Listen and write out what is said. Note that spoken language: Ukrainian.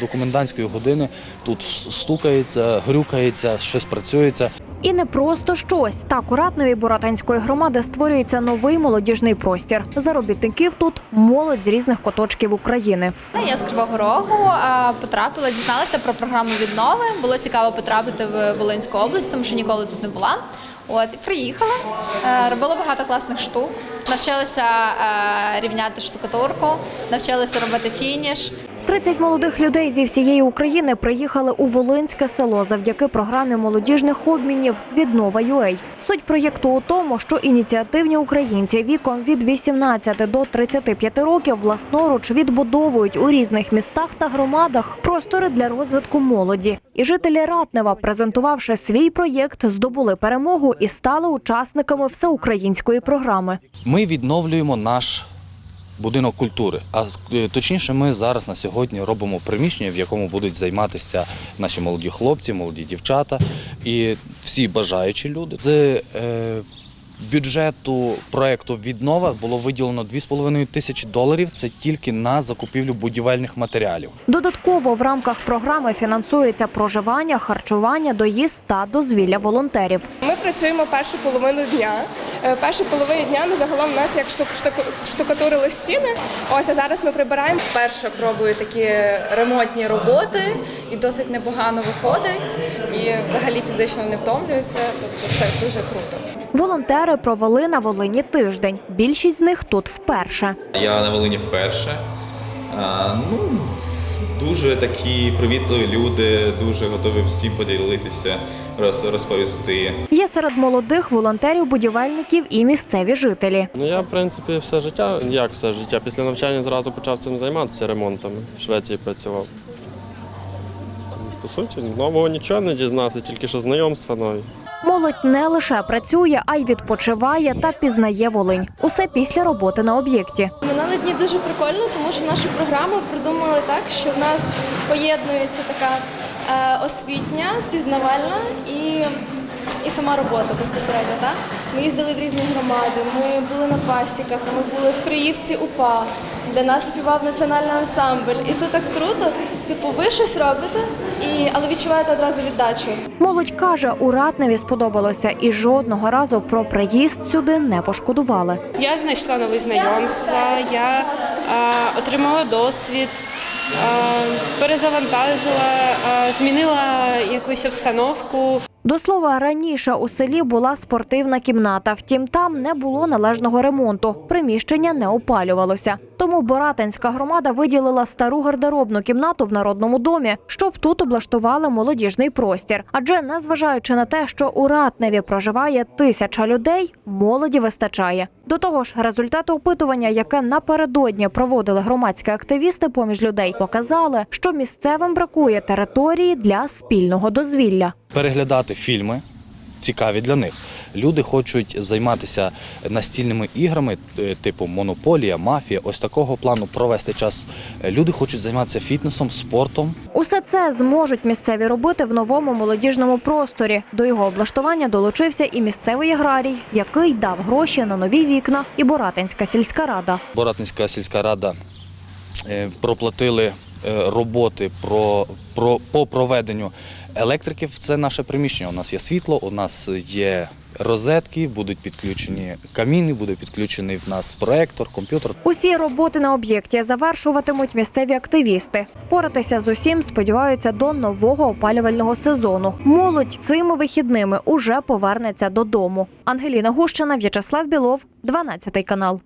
До комендантської години тут стукається, грюкається, щось працюється. І не просто щось. Так у Ратнові Боратинської громади створюється новий молодіжний простір. Заробітників тут молодь з різних куточків України. Я з Кривого Рогу потрапила, дізналася про програму віднови. Було цікаво потрапити в Волинську область, тому що ніколи тут не була. От і приїхала, Е, робила багато класних штук. Навчилася е, рівняти штукатурку, навчилася робити фініш. 30 молодих людей зі всієї України приїхали у Волинське село завдяки програмі молодіжних обмінів Віднова UA. Суть проєкту у тому, що ініціативні українці віком від 18 до 35 років власноруч відбудовують у різних містах та громадах простори для розвитку молоді. І жителі Ратнева, презентувавши свій проєкт, здобули перемогу і стали учасниками всеукраїнської програми. Ми відновлюємо наш будинок культури. А е, точніше, ми зараз на сьогодні робимо приміщення, в якому будуть займатися наші молоді хлопці, молоді дівчата і всі бажаючі люди. З е, бюджету проекту Віднова було виділено 2,5 тисячі доларів. Це тільки на закупівлю будівельних матеріалів. Додатково в рамках програми фінансується проживання, харчування, доїзд та дозвілля волонтерів. Ми працюємо першу половину дня. Е, Першу половину дня ми загалом у нас як штук- штук- штукатурили стіни. Ось а зараз ми прибираємо. Вперше пробую такі ремонтні роботи і досить непогано виходить. І взагалі фізично не втомлююся. Тобто це дуже круто. Волонтери провели на Волині тиждень. Більшість з них тут вперше. Я на Волині вперше. А, ну, дуже такі привітливі люди, дуже готові всі поділитися, роз- розповісти. Є серед молодих волонтерів, будівельників і місцеві жителі. Ну я в принципі все життя, як все життя. Після навчання зразу почав цим займатися ремонтами. В Швеції працював. По суті, нового нічого не дізнався, тільки що знайомства нові. Молодь не лише працює, а й відпочиває та пізнає Волинь. Усе після роботи на об'єкті. Минали дні дуже прикольно, тому що нашу програму придумали так, що в нас поєднується така е, освітня, пізнавальна і, і сама робота безпосередньо. Так? Ми їздили в різні громади, ми були на пасіках, ми були в Криївці УПА. Для нас співав національний ансамбль. І це так круто. Типу, ви щось робите, і, але відчуваєте одразу віддачу. Молодь каже, у Ратневі сподобалося і жодного разу про приїзд сюди не пошкодували. Я знайшла нові знайомства, я е, отримала досвід, перезавантажила, змінила якусь обстановку. До слова, раніше у селі була спортивна кімната, втім там не було належного ремонту. Приміщення не опалювалося. Тому Боратинська громада виділила стару гардеробну кімнату в народному домі, щоб тут облаштували молодіжний простір. Адже незважаючи на те, що у Ратневі проживає тисяча людей, молоді вистачає. До того ж, результати опитування, яке напередодні проводили громадські активісти поміж людей, показали, що місцевим бракує території для спільного дозвілля. Переглядати фільми цікаві для них. Люди хочуть займатися настільними іграми, е, типу монополія, мафія, ось такого плану провести час. Люди хочуть займатися фітнесом, спортом. Усе це зможуть місцеві робити в новому молодіжному просторі. До його облаштування долучився і місцевий аграрій, який дав гроші на нові вікна, і Боратинська сільська рада. Боратинська сільська рада е, проплатили роботи про, про, по проведенню електрики в це наше приміщення. У нас є світло, у нас є розетки, будуть підключені каміни, буде підключений в нас проектор, комп'ютер. Усі роботи на об'єкті завершуватимуть місцеві активісти. Впоратися з усім сподіваються до нового опалювального сезону. Молодь цими вихідними уже повернеться додому. Ангеліна Гущина, В'ячеслав Білов, 12 канал.